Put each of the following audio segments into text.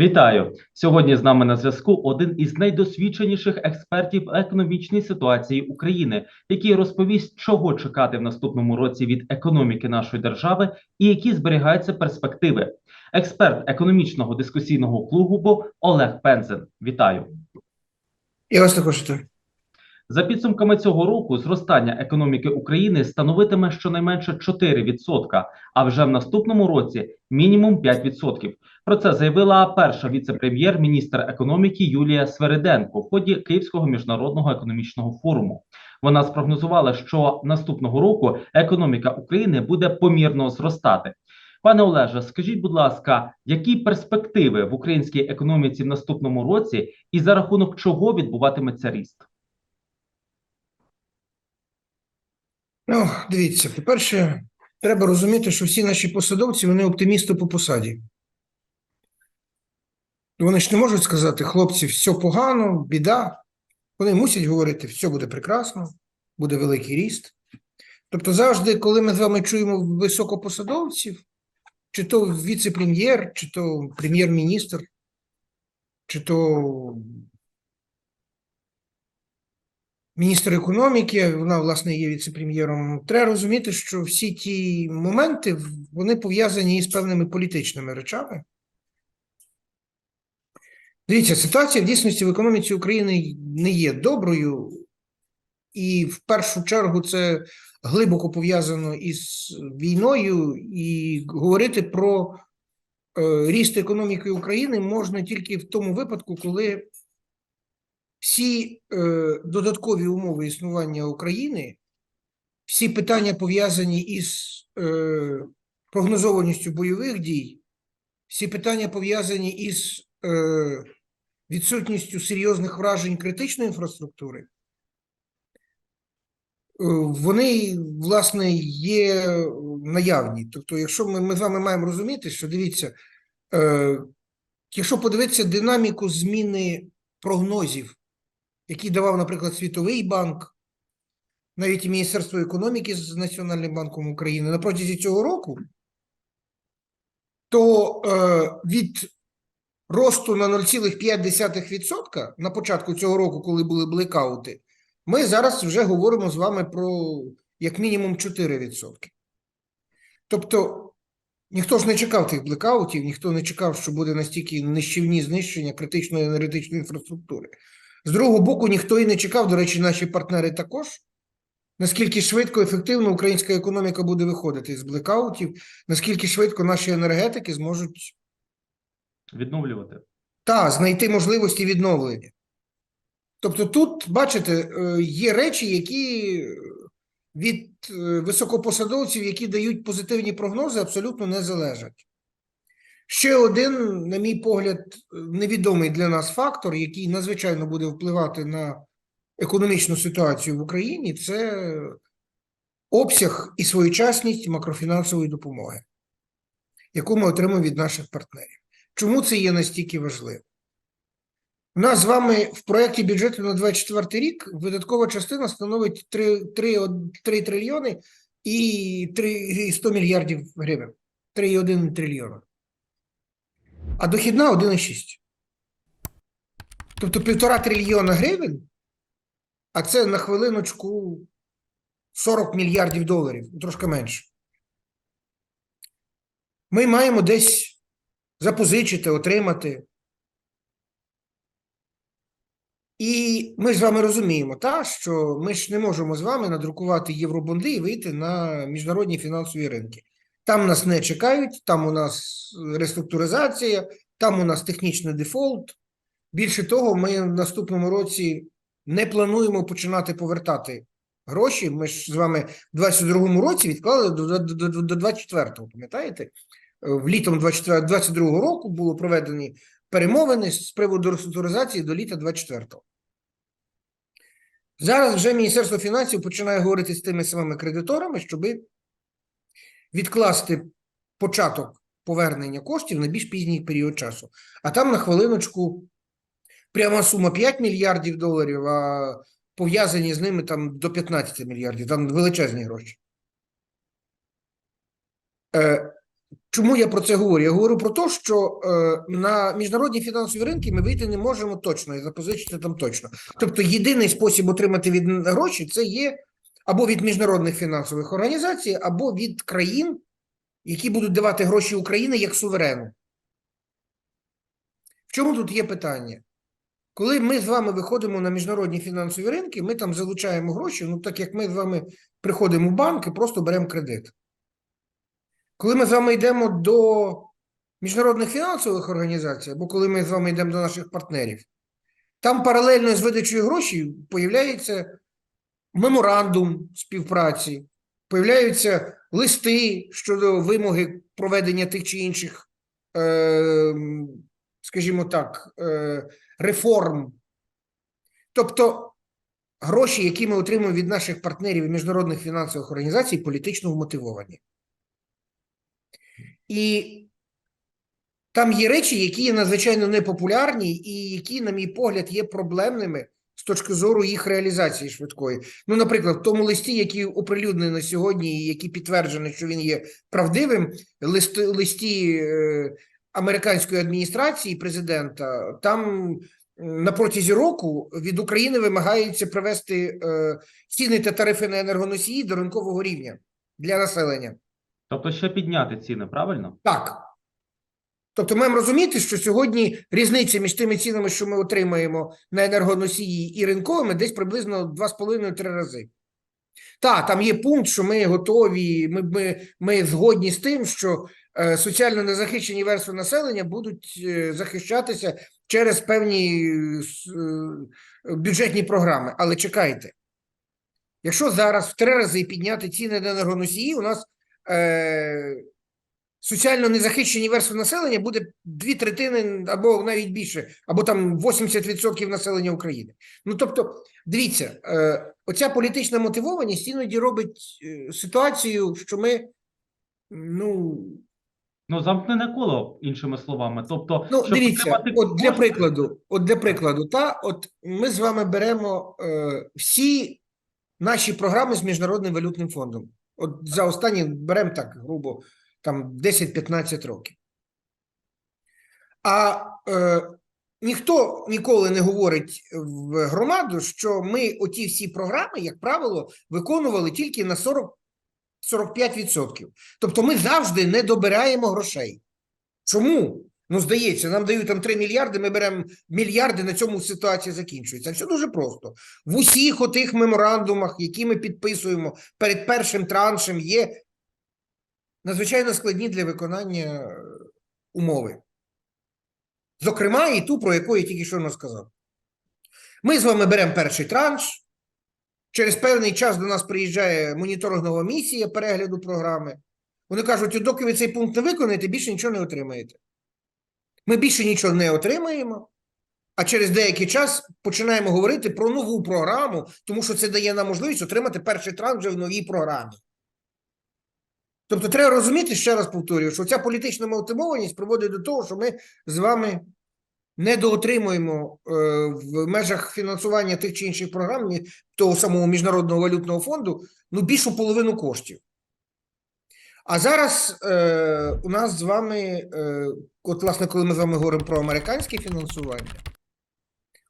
Вітаю сьогодні. З нами на зв'язку один із найдосвідченіших експертів економічної ситуації України, який розповість, чого чекати в наступному році від економіки нашої держави і які зберігаються перспективи. Експерт економічного дискусійного клубу Олег Пензен. Вітаю. Я вас також вітаю. За підсумками цього року, зростання економіки України становитиме щонайменше 4%, а вже в наступному році мінімум 5%. Про це заявила перша віце-прем'єр-міністр економіки Юлія Свериденко в ході Київського міжнародного економічного форуму. Вона спрогнозувала, що наступного року економіка України буде помірно зростати. Пане Олеже, скажіть, будь ласка, які перспективи в українській економіці в наступному році, і за рахунок чого відбуватиметься ріст? Ну, дивіться, по-перше, треба розуміти, що всі наші посадовці вони оптимісти по посаді. Вони ж не можуть сказати, хлопці, все погано, біда. Вони мусять говорити, все буде прекрасно, буде великий ріст. Тобто, завжди, коли ми з вами чуємо високопосадовців, чи то віце-прем'єр, чи то прем'єр-міністр, чи то міністр економіки, вона, власне, є віце-прем'єром. Треба розуміти, що всі ті моменти вони пов'язані із певними політичними речами. Дивіться, ситуація в дійсності в економіці України не є доброю, і в першу чергу це глибоко пов'язано із війною, і говорити про е, ріст економіки України можна тільки в тому випадку, коли всі е, додаткові умови існування України, всі питання пов'язані із е, прогнозованістю бойових дій, всі питання пов'язані із е, відсутністю серйозних вражень критичної інфраструктури, е, вони, власне, є наявні. Тобто, якщо ми, ми з вами маємо розуміти, що дивіться, е, якщо подивитися динаміку зміни прогнозів, які давав, наприклад, Світовий банк, навіть Міністерство економіки з Національним банком України на протязі цього року, то е, від росту на 0,5% на початку цього року, коли були блекаути, ми зараз вже говоримо з вами про як мінімум 4%. Тобто, ніхто ж не чекав тих блекаутів, ніхто не чекав, що буде настільки нищівні знищення критичної енергетичної інфраструктури. З другого боку, ніхто і не чекав, до речі, наші партнери також, наскільки швидко, ефективно українська економіка буде виходити з блекаутів, наскільки швидко наші енергетики зможуть Відновлювати. та, знайти можливості відновлення. Тобто тут, бачите, е, є речі, які від е, високопосадовців, які дають позитивні прогнози, абсолютно не залежать. Ще один, на мій погляд, невідомий для нас фактор, який надзвичайно буде впливати на економічну ситуацію в Україні, це обсяг і своєчасність макрофінансової допомоги, яку ми отримуємо від наших партнерів. Чому це є настільки важливо? У нас з вами в проєкті бюджету на 2024 рік видаткова частина становить 3, 3, 3 трильйони і 3, і 100 мільярдів гривень. 3,1 трильйона. А дохідна 1,6. Тобто півтора трильйона гривень, а це на хвилиночку 40 мільярдів доларів, трошки менше. Ми маємо десь запозичити, отримати. І ми з вами розуміємо, та, що ми ж не можемо з вами надрукувати євробонди і вийти на міжнародні фінансові ринки. Там нас не чекають, там у нас реструктуризація, там у нас технічний дефолт. Більше того, ми в наступному році не плануємо починати повертати гроші. Ми ж з вами в 2022 році відклали до, до, до, до 24-го, пам'ятаєте? В літом 2022 року було проведені перемовини з приводу реструктуризації до літа 24-го. Зараз вже Міністерство фінансів починає говорити з тими самими кредиторами, щоби відкласти початок повернення коштів на більш пізній період часу. А там на хвилиночку пряма сума 5 мільярдів доларів, а пов'язані з ними там до 15 мільярдів, там величезні гроші. Е, Чому я про це говорю? Я говорю про те, що е, на міжнародні фінансові ринки ми вийти не можемо точно і запозичити там точно. Тобто, єдиний спосіб отримати від гроші це є або від міжнародних фінансових організацій, або від країн, які будуть давати гроші Україні як суверену. В чому тут є питання? Коли ми з вами виходимо на міжнародні фінансові ринки, ми там залучаємо гроші, ну так як ми з вами приходимо в банк і просто беремо кредит. Коли ми з вами йдемо до міжнародних фінансових організацій, або коли ми з вами йдемо до наших партнерів, там паралельно з видачею грошей появляється меморандум співпраці, появляються листи щодо вимоги проведення тих чи інших, е, скажімо так, е, реформ. Тобто гроші, які ми отримуємо від наших партнерів і міжнародних фінансових організацій, політично вмотивовані. І там є речі, які є надзвичайно непопулярні, і які, на мій погляд, є проблемними з точки зору їх реалізації швидкої. Ну, наприклад, в тому листі, який оприлюднений на сьогодні, і який підтверджений, що він є правдивим, листи, листі е, американської адміністрації президента, там на протязі року від України вимагається привести е, ціни та тарифи на енергоносії до ринкового рівня для населення. Тобто ще підняти ціни, правильно? Так. Тобто маємо розуміти, що сьогодні різниця між тими цінами, що ми отримаємо на енергоносії і ринковими, десь приблизно 2,5-3 рази. Так, там є пункт, що ми готові, ми, ми, ми згодні з тим, що е, соціально незахищені верстви населення будуть е, захищатися через певні е, е, бюджетні програми. Але чекайте, якщо зараз в три рази підняти ціни на енергоносії, у нас е, соціально незахищені верстви населення буде дві третини або навіть більше, або там 80% населення України. Ну тобто, дивіться, е, оця політична мотивованість іноді робить е, ситуацію, що ми. Ну, Ну, замкнене коло, іншими словами. Тобто, ну щоб дивіться, отримати от для прикладу, от для прикладу, та от ми з вами беремо е, всі наші програми з міжнародним валютним фондом. От за останні беремо так, грубо, там 10-15 років. А е, ніхто ніколи не говорить в громаду, що ми оті всі програми, як правило, виконували тільки на 40-45%. Тобто ми завжди не добираємо грошей. Чому? Ну, здається, нам дають там 3 мільярди, ми беремо мільярди, на цьому ситуація закінчується. Все дуже просто. В усіх отих меморандумах, які ми підписуємо перед першим траншем, є надзвичайно складні для виконання е, умови. Зокрема, і ту, про яку я тільки що не сказав. Ми з вами беремо перший транш. Через певний час до нас приїжджає моніторингова місія перегляду програми. Вони кажуть, доки ви цей пункт не виконаєте, більше нічого не отримаєте. Ми більше нічого не отримаємо, а через деякий час починаємо говорити про нову програму, тому що це дає нам можливість отримати перший транш вже в новій програмі. Тобто треба розуміти, ще раз повторюю, що ця політична мотивованість приводить до того, що ми з вами недоотримуємо е, в межах фінансування тих чи інших програм того самого Міжнародного валютного фонду ну, більшу половину коштів. А зараз е, у нас з вами, е, от, власне, коли ми з вами говоримо про американське фінансування,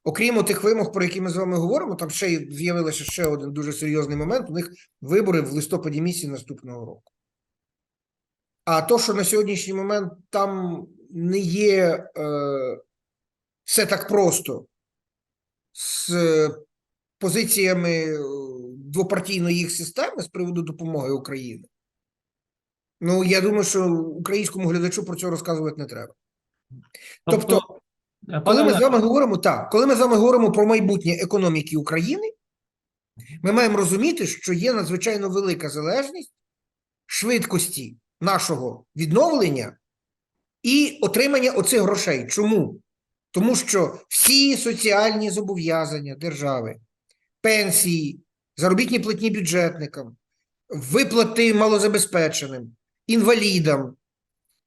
окрім тих вимог, про які ми з вами говоримо, там ще й з'явився ще один дуже серйозний момент. У них вибори в листопаді місяці наступного року. А то, що на сьогоднішній момент там не є е, все так просто з е, позиціями е, двопартійної їх системи з приводу допомоги Україні. Ну, я думаю, що українському глядачу про це розказувати не треба. Тобто, е, Коли ми з вами говоримо так, коли ми з вами говоримо про майбутнє економіки України, ми маємо розуміти, що є надзвичайно велика залежність швидкості нашого відновлення і отримання оцих грошей. Чому? Тому що всі соціальні зобов'язання держави, пенсії, заробітні платні бюджетникам, виплати малозабезпеченим, інвалідам,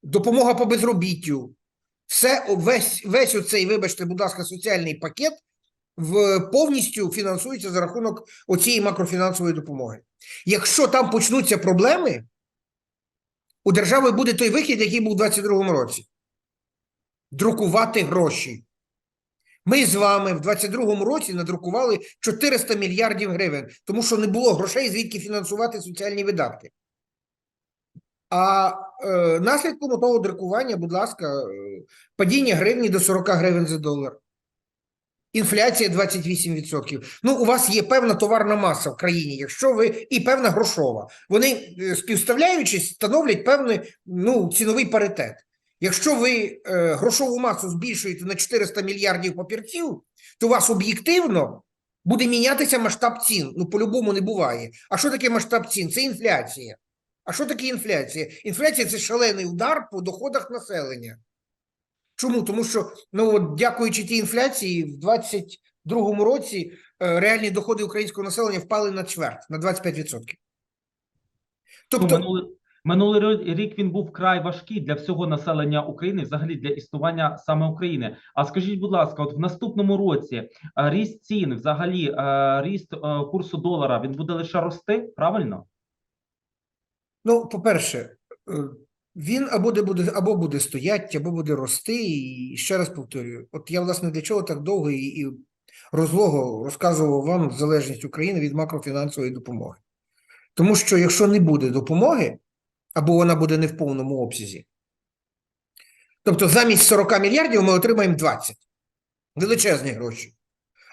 допомога по безробіттю, все весь, весь оцей, вибачте, будь ласка, соціальний пакет в повністю фінансується за рахунок оцієї макрофінансової допомоги. Якщо там почнуться проблеми, у держави буде той вихід, який був у 22-му році. Друкувати гроші. Ми з вами в 22-му році надрукували 400 мільярдів гривень, тому що не було грошей, звідки фінансувати соціальні видатки. А е, наслідком того друкування, будь ласка, е, падіння гривні до 40 гривень за долар. Інфляція 28%. Ну, у вас є певна товарна маса в країні, якщо ви і певна грошова. Вони е, співставляючись, становлять певний ну, ціновий паритет. Якщо ви е, грошову масу збільшуєте на 400 мільярдів папірців, то у вас об'єктивно буде мінятися масштаб цін. Ну, по-любому не буває. А що таке масштаб цін? Це інфляція. А що таке інфляція? Інфляція це шалений удар по доходах населення. Чому? Тому що, ну от дякуючи тій інфляції, в 22-му році е, реальні доходи українського населення впали на чверть, на 25%. Ну, Тобто, минулий, минулий рік він був вкрай важкий для всього населення України, взагалі для існування саме України. А скажіть, будь ласка, от в наступному році е, ріст цін, взагалі е, ріст курсу долара, він буде лише рости, правильно? ну, по-перше, е, він або де буде, або буде стояти, або буде рости. І ще раз повторюю: от я, власне, для чого так довго і, і розлого розказував вам залежність України від макрофінансової допомоги. Тому що якщо не буде допомоги, або вона буде не в повному обсязі, тобто замість 40 мільярдів ми отримаємо 20. Величезні гроші.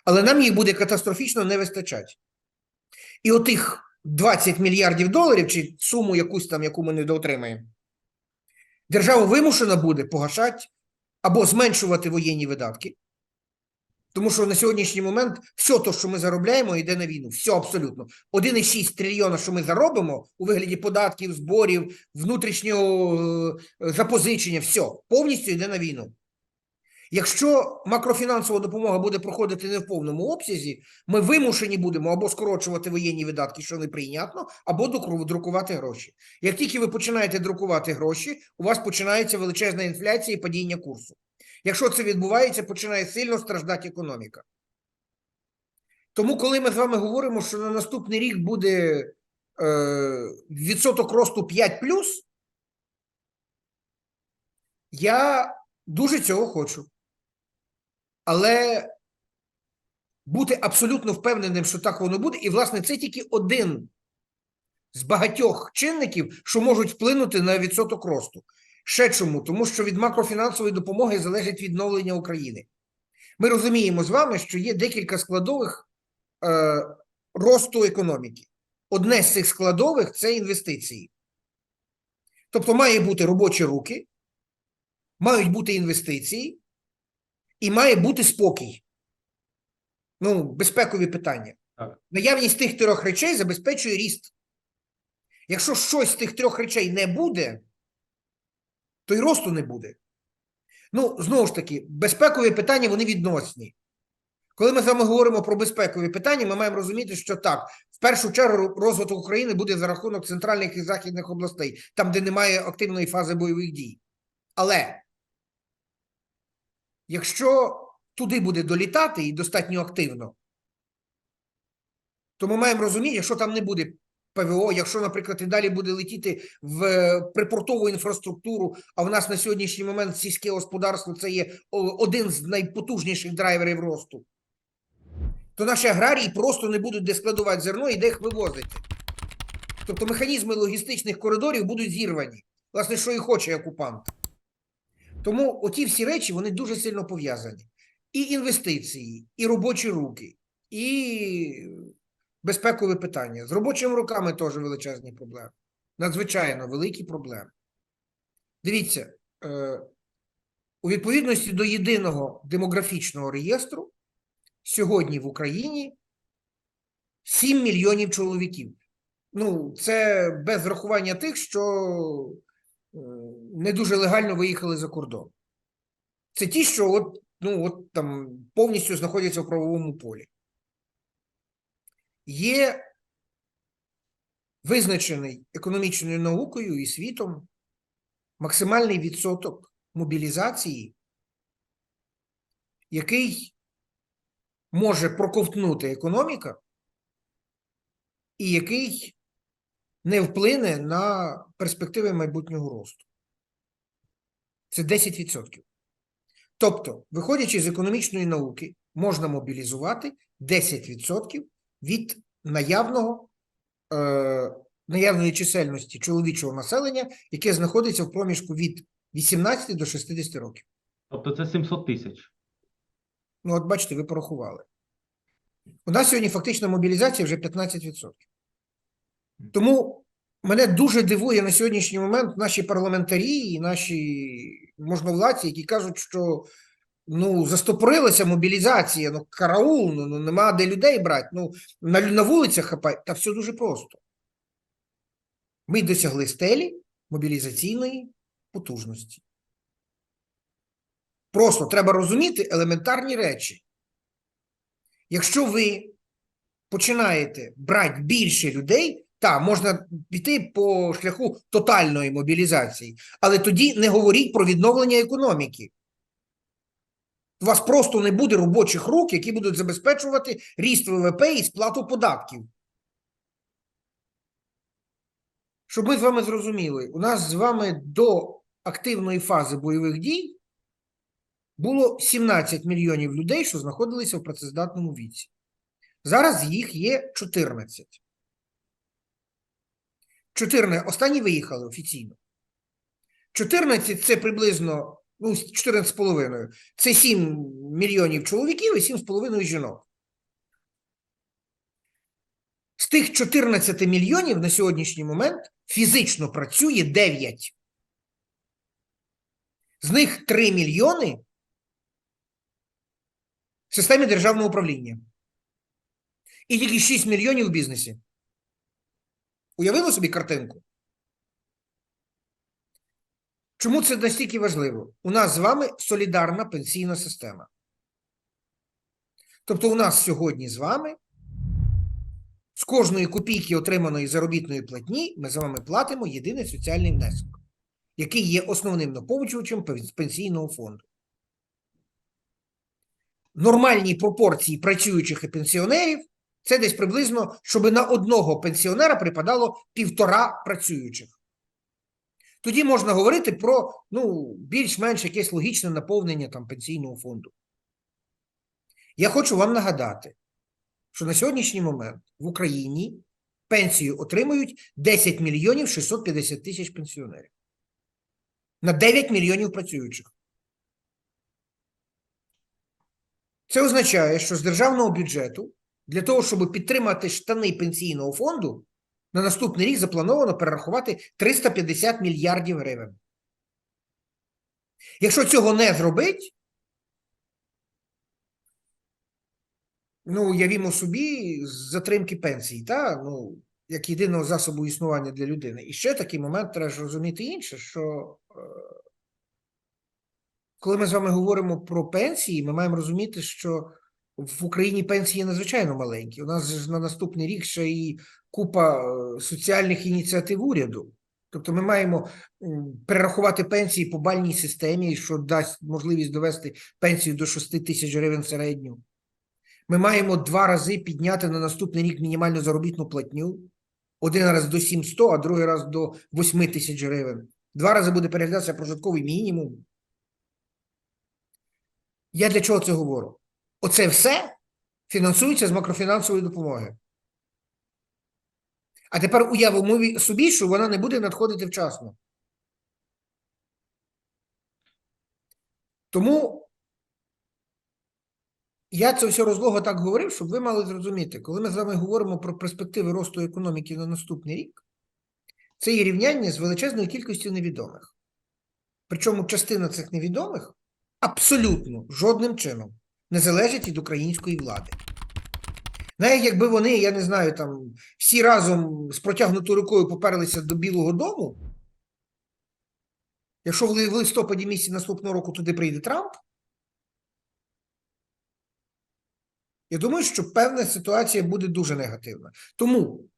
Але нам їх буде катастрофічно не вистачати. І отих 20 мільярдів доларів, чи суму якусь там, яку ми не доотримаємо, держава вимушена буде погашати або зменшувати воєнні видатки. Тому що на сьогоднішній момент все те, що ми заробляємо, йде на війну. Все абсолютно. 1,6 трильйона, що ми заробимо у вигляді податків, зборів, внутрішнього е, запозичення, все повністю йде на війну. Якщо макрофінансова допомога буде проходити не в повному обсязі, ми вимушені будемо або скорочувати воєнні видатки, що неприйнятно, або друкувати гроші. Як тільки ви починаєте друкувати гроші, у вас починається величезна інфляція і падіння курсу. Якщо це відбувається, починає сильно страждати економіка. Тому, коли ми з вами говоримо, що на наступний рік буде е, відсоток росту 5 я дуже цього хочу. Але бути абсолютно впевненим, що так воно буде, і, власне, це тільки один з багатьох чинників, що можуть вплинути на відсоток росту. Ще чому? Тому що від макрофінансової допомоги залежить відновлення України. Ми розуміємо з вами, що є декілька складових е, росту економіки. Одне з цих складових це інвестиції. Тобто, має бути робочі руки, мають бути інвестиції, і має бути спокій. Ну, безпекові питання. Так. Наявність тих трьох речей забезпечує ріст. Якщо щось з тих трьох речей не буде, то й росту не буде. Ну, знову ж таки, безпекові питання вони відносні. Коли ми з вами говоримо про безпекові питання, ми маємо розуміти, що так, в першу чергу розвиток України буде за рахунок центральних і західних областей, там, де немає активної фази бойових дій. Але якщо туди буде долітати і достатньо активно, то ми маємо розуміти, якщо там не буде ПВО, якщо, наприклад, і далі буде летіти в е, припортову інфраструктуру, а в нас на сьогоднішній момент сільське господарство це є один з найпотужніших драйверів росту, то наші аграрії просто не будуть де складувати зерно і де їх вивозити. Тобто механізми логістичних коридорів будуть зірвані. Власне, що і хоче окупант. Тому оті всі речі вони дуже сильно пов'язані. І інвестиції, і робочі руки, і безпекові питання. З робочими руками теж величезні проблеми. Надзвичайно великі проблеми. Дивіться, е, у відповідності до єдиного демографічного реєстру сьогодні в Україні 7 мільйонів чоловіків. Ну, це без врахування тих, що не дуже легально виїхали за кордон. Це ті, що от, ну, от там повністю знаходяться в правовому полі. Є визначений економічною наукою і світом максимальний відсоток мобілізації, який може проковтнути економіка, і який не вплине на перспективи майбутнього росту. Це 10%. Тобто, виходячи з економічної науки, можна мобілізувати 10% від наявного, е, наявної чисельності чоловічого населення, яке знаходиться в проміжку від 18 до 60 років. Тобто це 700 тисяч. Ну, от бачите, ви порахували. У нас сьогодні фактична мобілізація вже 15%. Тому мене дуже дивує на сьогоднішній момент наші парламентарі і наші можновладці, які кажуть, що ну, застопорилася мобілізація, ну, караул, ну, ну нема де людей брати, ну, на, на вулицях хапать. Та все дуже просто. Ми досягли стелі мобілізаційної потужності. Просто треба розуміти елементарні речі. Якщо ви починаєте брати більше людей, та можна піти по шляху тотальної мобілізації, але тоді не говоріть про відновлення економіки. У вас просто не буде робочих рук, які будуть забезпечувати ріст ВВП і сплату податків. Щоб ми з вами зрозуміли, у нас з вами до активної фази бойових дій було 17 мільйонів людей, що знаходилися в працездатному віці. Зараз їх є 14. 14. Останні виїхали офіційно. 14 це приблизно ну, 14,5. Це 7 мільйонів чоловіків і 7,5 жінок. З тих 14 мільйонів на сьогоднішній момент фізично працює 9. З них 3 мільйони в системі державного управління. І тільки 6 мільйонів в бізнесі. Уявили собі картинку? Чому це настільки важливо? У нас з вами солідарна пенсійна система. Тобто, у нас сьогодні з вами з кожної копійки отриманої заробітної платні ми з вами платимо єдиний соціальний внесок, який є основним наповнювачем пенсійного фонду. Нормальні пропорції працюючих і пенсіонерів це десь приблизно, щоб на одного пенсіонера припадало півтора працюючих. Тоді можна говорити про ну, більш-менш якесь логічне наповнення там, пенсійного фонду. Я хочу вам нагадати, що на сьогоднішній момент в Україні пенсію отримують 10 мільйонів 650 тисяч пенсіонерів. На 9 мільйонів працюючих. Це означає, що з державного бюджету для того, щоб підтримати штани пенсійного фонду, на наступний рік заплановано перерахувати 350 мільярдів гривень. Якщо цього не зробить, ну, уявімо собі затримки пенсії, та? Ну, як єдиного засобу існування для людини. І ще такий момент треба ж розуміти інше, що е, коли ми з вами говоримо про пенсії, ми маємо розуміти, що в Україні пенсії надзвичайно маленькі. У нас ж на наступний рік ще і купа е, соціальних ініціатив уряду. Тобто ми маємо перерахувати пенсії по бальній системі, що дасть можливість довести пенсію до 6 тисяч гривень середню. Ми маємо два рази підняти на наступний рік мінімальну заробітну платню. Один раз до 700, а другий раз до 8 тисяч гривень. Два рази буде переглядатися прожитковий мінімум. Я для чого це говорю? Оце все фінансується з макрофінансової допомоги. А тепер уявимо собі, що вона не буде надходити вчасно. Тому я це все розлого так говорив, щоб ви мали зрозуміти, коли ми з вами говоримо про перспективи росту економіки на наступний рік, це є рівняння з величезною кількістю невідомих. Причому частина цих невідомих абсолютно жодним чином не залежить від української влади. Навіть якби вони, я не знаю, там всі разом з протягнутою рукою поперлися до Білого Дому, якщо в листопаді місяці наступного року туди прийде Трамп, я думаю, що певна ситуація буде дуже негативна. Тому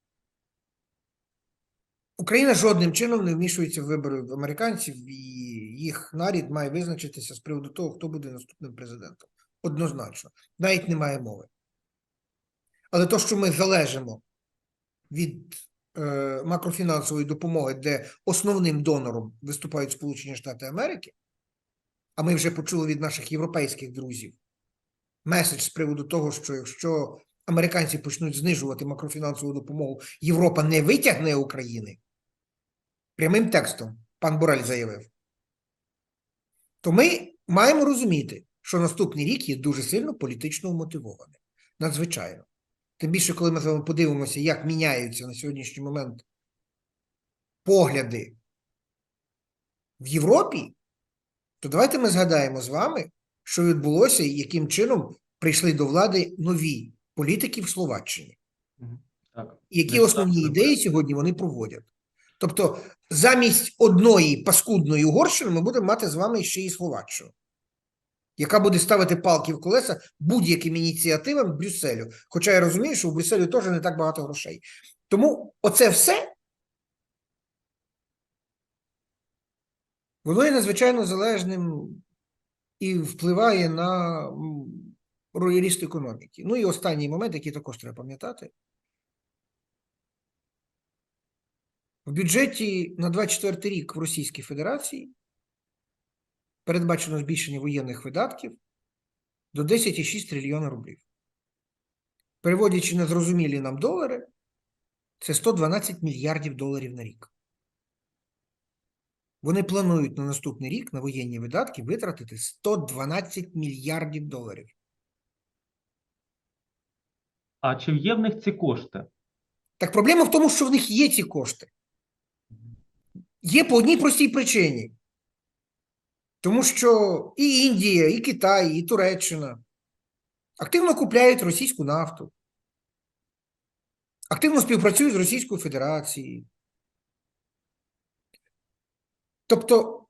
Україна жодним чином не вмішується в вибори американців, і їх нарід має визначитися з приводу того, хто буде наступним президентом. Однозначно. Навіть немає мови. Але то, що ми залежимо від е, макрофінансової допомоги, де основним донором виступають Сполучені Штати Америки, а ми вже почули від наших європейських друзів меседж з приводу того, що якщо американці почнуть знижувати макрофінансову допомогу, Європа не витягне України. Прямим текстом пан Борель заявив. То ми маємо розуміти, що наступний рік є дуже сильно політично мотивованим. Надзвичайно. Тим більше, коли ми з вами подивимося, як міняються на сьогоднішній момент погляди в Європі, то давайте ми згадаємо з вами, що відбулося і яким чином прийшли до влади нові політики в Словаччині. Так. Які Не основні так, ідеї сьогодні вони проводять. Тобто, замість одної паскудної Угорщини ми будемо мати з вами ще і Словаччину, яка буде ставити палки в колеса будь-яким ініціативам Брюсселю. Хоча я розумію, що в Брюсселю теж не так багато грошей. Тому оце все воно є надзвичайно залежним і впливає на ріст економіки. Ну і останній момент, який також треба пам'ятати. В бюджеті на 24 рік в Російській Федерації передбачено збільшення воєнних видатків до 10,6 трильйона рублів. Переводячи на зрозумілі нам долари, це 112 мільярдів доларів на рік. Вони планують на наступний рік на воєнні видатки витратити 112 мільярдів доларів. А чи є в них ці кошти? Так проблема в тому, що в них є ці кошти. Є по одній простій причині. Тому що і Індія, і Китай, і Туреччина активно купляють російську нафту, активно співпрацюють з Російською Федерацією. Тобто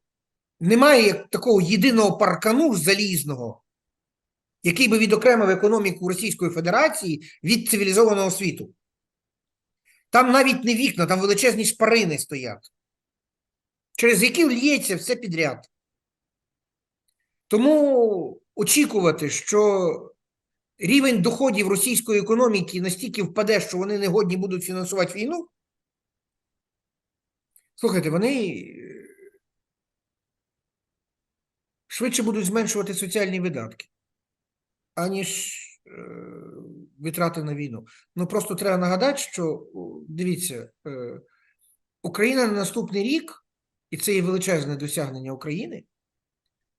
немає такого єдиного паркану залізного, який би відокремив економіку Російської Федерації від цивілізованого світу. Там навіть не вікна, там величезні шпарини стоять, через які лється все підряд. Тому очікувати, що рівень доходів російської економіки настільки впаде, що вони не годні будуть фінансувати війну. Слухайте, вони е, швидше будуть зменшувати соціальні видатки, аніж е, витрати на війну. Ну просто треба нагадати, що дивіться, е, Україна на наступний рік, і це є величезне досягнення України,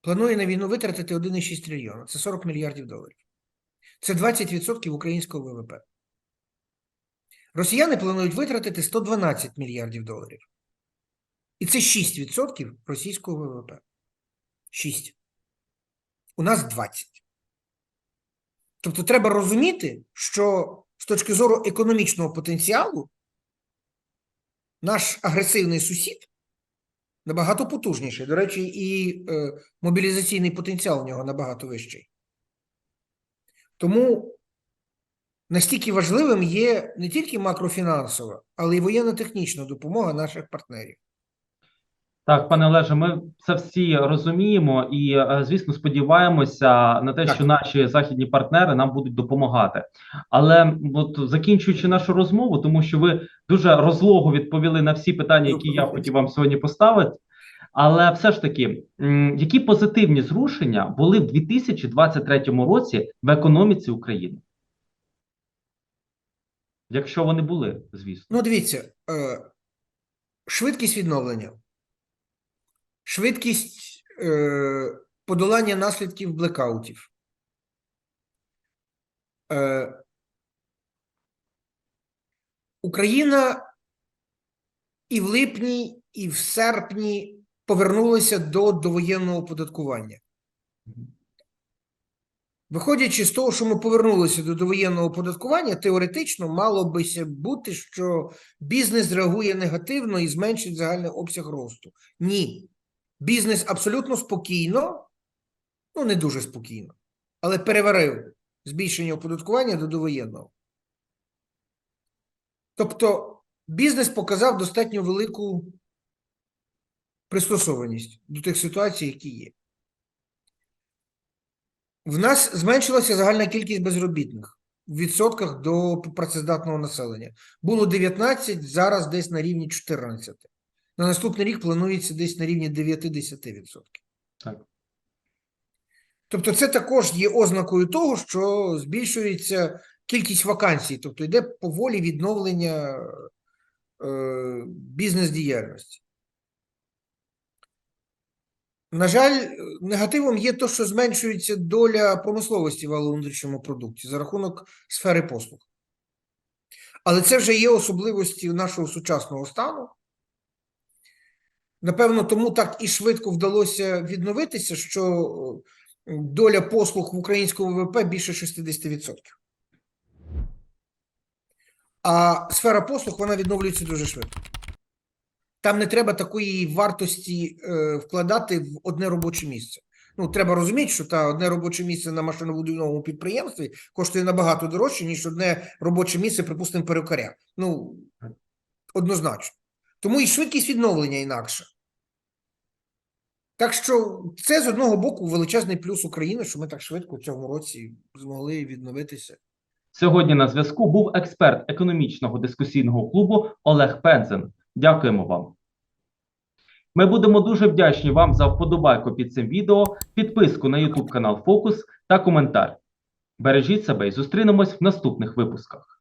планує на війну витратити 1,6 трильйона. Це 40 мільярдів доларів. Це 20% українського ВВП. Росіяни планують витратити 112 мільярдів доларів. І це 6% російського ВВП. 6. У нас 20. Тобто треба розуміти, що з точки зору економічного потенціалу наш агресивний сусід набагато потужніший. До речі, і е, мобілізаційний потенціал в нього набагато вищий. Тому настільки важливим є не тільки макрофінансова, але й воєнно-технічна допомога наших партнерів. Так, пане Олеже, ми це всі розуміємо і, е, звісно, сподіваємося на те, Так. що наші західні партнери нам будуть допомагати. Але от закінчуючи нашу розмову, тому що ви дуже розлого відповіли на всі питання, які я хотів вам сьогодні поставити. Але все ж таки, які позитивні зрушення були в 2023 році в економіці України? Якщо вони були, звісно. Ну, дивіться, е, швидкість відновлення, швидкість е, подолання наслідків блекаутів. Е, Україна і в липні, і в серпні повернулася до довоєнного оподаткування. Виходячи з того, що ми повернулися до довоєнного оподаткування, теоретично мало би бути, що бізнес реагує негативно і зменшить загальний обсяг росту. Ні. Бізнес абсолютно спокійно, ну не дуже спокійно, але переварив збільшення оподаткування до довоєнного. Тобто бізнес показав достатньо велику пристосованість до тих ситуацій, які є. В нас зменшилася загальна кількість безробітних. в відсотках до працездатного населення. Було 19, зараз десь на рівні 14. На наступний рік планується десь на рівні 9-10%. Так. Тобто це також є ознакою того, що збільшується кількість вакансій, тобто йде поволі відновлення е, бізнес-діяльності. На жаль, негативом є те, що зменшується доля промисловості в валовому внутрішньому продукті за рахунок сфери послуг. Але це вже є особливості нашого сучасного стану. Напевно, тому так і швидко вдалося відновитися, що е, доля послуг в українському ВВП більше 60%. А сфера послуг вона відновлюється дуже швидко. Там не треба такої вартості е, вкладати в одне робоче місце. Ну, треба розуміти, що та одне робоче місце на машинобудівному підприємстві коштує набагато дорожче, ніж одне робоче місце, припустимо, перукаря. Ну, однозначно. Тому і швидкість відновлення інакша. Так що це з одного боку величезний плюс України, що ми так швидко в цьому році змогли відновитися. Сьогодні на зв'язку був експерт економічного дискусійного клубу Олег Пензен. Дякуємо вам. Ми будемо дуже вдячні вам за вподобайку під цим відео, підписку на YouTube канал Фокус та коментар. Бережіть себе і зустрінемось в наступних випусках.